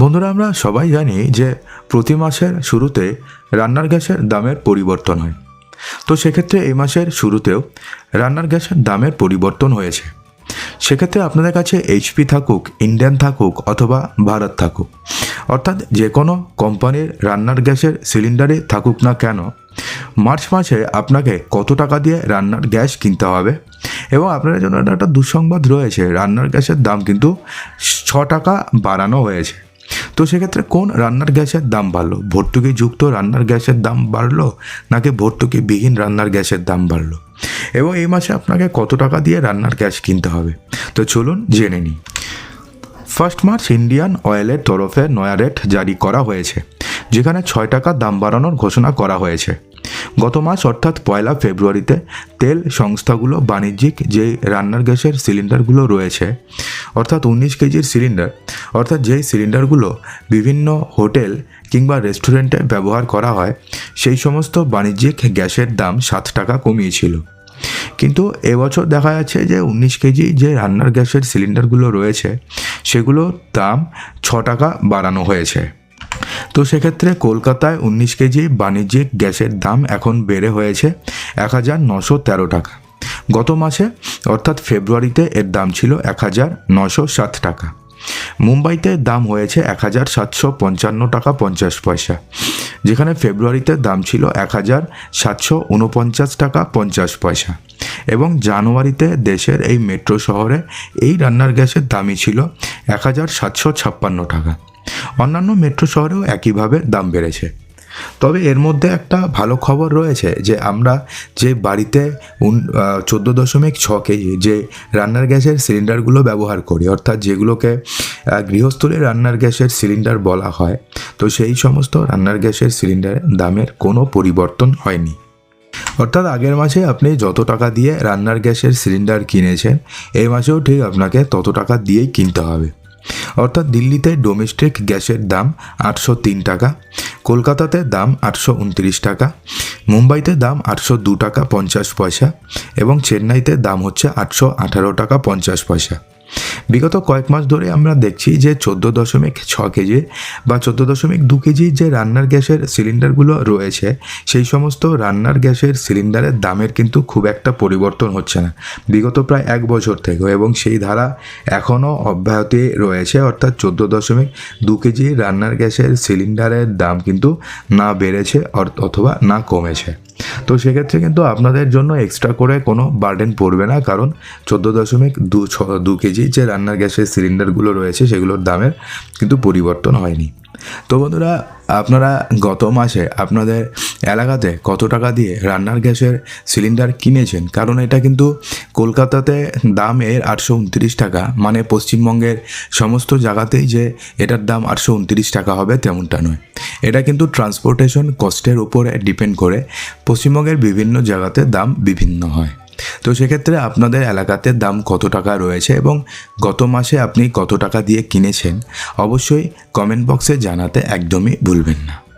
বন্ধুরা, আমরা সবাই জানি যে প্রতি মাসের শুরুতে রান্নার গ্যাসের দামের পরিবর্তন হয়। তো সেক্ষেত্রে এই মাসের শুরুতেও রান্নার গ্যাসের দামের পরিবর্তন হয়েছে। সেক্ষেত্রে আপনাদের কাছে এইচপি থাকুক ইন্ডিয়ান থাকুক অথবা ভারত থাকুক, অর্থাৎ যে কোনো কোম্পানির রান্নার গ্যাসের সিলিন্ডারে থাকুক না কেন, মার্চ মাসে আপনাকে কত টাকা দিয়ে রান্নার গ্যাস কিনতে হবে এবং আপনাদের জন্য একটা দুঃসংবাদ রয়েছে, রান্নার গ্যাসের দাম কিন্তু ছ টাকা বাড়ানো হয়েছে। তো সেক্ষেত্রে কোন রান্নার গ্যাসের দাম বাড়লো? ভর্তুকি যুক্ত রান্নার গ্যাসের দাম বাড়লো, নাকি ভর্তুকি বিহীন রান্নার গ্যাসের দাম বাড়লো? এবং এই মাসে আপনাকে কত টাকা দিয়ে রান্নার গ্যাস কিনতে হবে? তো চলুন জেনে নিই। ফার্স্ট মার্চ ইন্ডিয়ান অয়েলের তরফে নয়া রেট জারি করা হয়েছে, যেখানে ছয় টাকা দাম বাড়ানোর ঘোষণা করা হয়েছে। গত মাস অর্থাৎ পয়লা ফেব্রুয়ারিতে তেল সংস্থাগুলো বাণিজ্যিক যে রান্নার গ্যাসের সিলিন্ডারগুলো রয়েছে, অর্থাৎ উনিশ কেজির সিলিন্ডার, অর্থাৎ যেই সিলিন্ডারগুলো বিভিন্ন হোটেল কিংবা রেস্টুরেন্টে ব্যবহার করা হয়, সেই সমস্ত বাণিজ্যিক গ্যাসের দাম সাত টাকা কমিয়েছিল। কিন্তু এবছর দেখা যাচ্ছে যে উনিশ কেজি যে রান্নার গ্যাসের সিলিন্ডারগুলো রয়েছে, সেগুলোর দাম ছ টাকা বাড়ানো হয়েছে। তো সেক্ষেত্রে কলকাতায় উনিশ কেজি বাণিজ্যিক গ্যাসের দাম এখন বেড়ে হয়েছে এক হাজার নশো তেরো টাকা। গত মাসে, অর্থাৎ ফেব্রুয়ারিতে এর দাম ছিল এক হাজার নশো সাত টাকা। মুম্বাইতে দাম হয়েছে এক হাজার সাতশো পঞ্চান্ন টাকা পঞ্চাশ পয়সা, যেখানে ফেব্রুয়ারিতে দাম ছিল এক হাজার সাতশো উনপঞ্চাশ টাকা পঞ্চাশ পয়সা এবং জানুয়ারিতে দেশের এই মেট্রো শহরে এই রান্নার গ্যাসের দামই ছিল এক হাজার সাতশো ছাপ্পান্ন টাকা। অন্যান্য মেট্রো শহরেও একইভাবে দাম বেড়েছে। তবে এর মধ্যে একটা ভালো খবর রয়েছে যে আমরা যে বাড়িতে চোদ্দ দশমিক ছ কেজি যে রান্নার গ্যাসের সিলিন্ডারগুলো ব্যবহার করি, অর্থাৎ যেগুলোকে গৃহস্থলী রান্নার গ্যাসের সিলিন্ডার বলা হয়, তো সেই সমস্ত রান্নার গ্যাসের সিলিন্ডারের দামের কোনো পরিবর্তন হয়নি। অর্থাৎ আগের মাসে আপনি যত টাকা দিয়ে রান্নার গ্যাসের সিলিন্ডার কিনেছেন, এই মাসেও ঠিক আপনাকে তত টাকা দিয়েই কিনতে হবে। অর্থাৎ দিল্লিতে ডোমেস্টিক গ্যাসের দাম আটশো তিন টাকা, কলকাতাতে দাম আটশো উনত্রিশ টাকা, মুম্বাইতে দাম আটশো দু টাকা পঞ্চাশ পয়সা এবং চেন্নাইতে দাম হচ্ছে আটশো আঠারো টাকা পঞ্চাশ পয়সা। বিগত কয়েক মাস ধরে আমরা দেখছি যে চোদ্দ দশমিক ছ কেজি বা চোদ্দ দশমিক দু কেজি যে রান্নার গ্যাসের সিলিন্ডারগুলো রয়েছে, সেই সমস্ত রান্নার গ্যাসের সিলিন্ডারের দামের কিন্তু খুব একটা পরিবর্তন হচ্ছে না। বিগত প্রায় এক বছর থেকে এবং সেই ধারা এখনও অব্যাহতি রয়েছে, অর্থাৎ চোদ্দ দশমিক দু কেজি রান্নার গ্যাসের সিলিন্ডারের দাম কিন্তু না বেড়েছে অথবা না কমেছে। তো সেক্ষেত্রে কিন্তু আপনাদের জন্য এক্সট্রা করে কোনো বার্ডেন পড়বে না, কারণ চোদ্দ দশমিক দু ছ, দু কেজি যে রান্নার গ্যাসের সিলিন্ডারগুলো রয়েছে, সেগুলোর দামের কিন্তু পরিবর্তন হয়নি। তো বন্ধুরা, আপনারা গত মাসে আপনাদের এলাকাতে কত টাকা দিয়ে রান্নার গ্যাসের সিলিন্ডার কিনেছেন? কারণ এটা কিন্তু কলকাতাতে দাম এর আটশো উনত্রিশ টাকা মানে পশ্চিমবঙ্গের সমস্ত জায়গাতেই যে এটার দাম আটশো উনত্রিশ টাকা হবে তেমনটা নয়। এটা কিন্তু ট্রান্সপোর্টেশন কস্টের উপরে ডিপেন্ড করে, পশ্চিমবঙ্গের বিভিন্ন জায়গাতে দাম বিভিন্ন হয়। তো সেক্ষেত্রে আপনাদের এলাকাতে দাম কত টাকা রয়েছে এবং গত মাসে আপনি কত টাকা দিয়ে কিনেছেন? অবশ্যই কমেন্ট বক্সে জানাতে একদমই ভুলবেন না।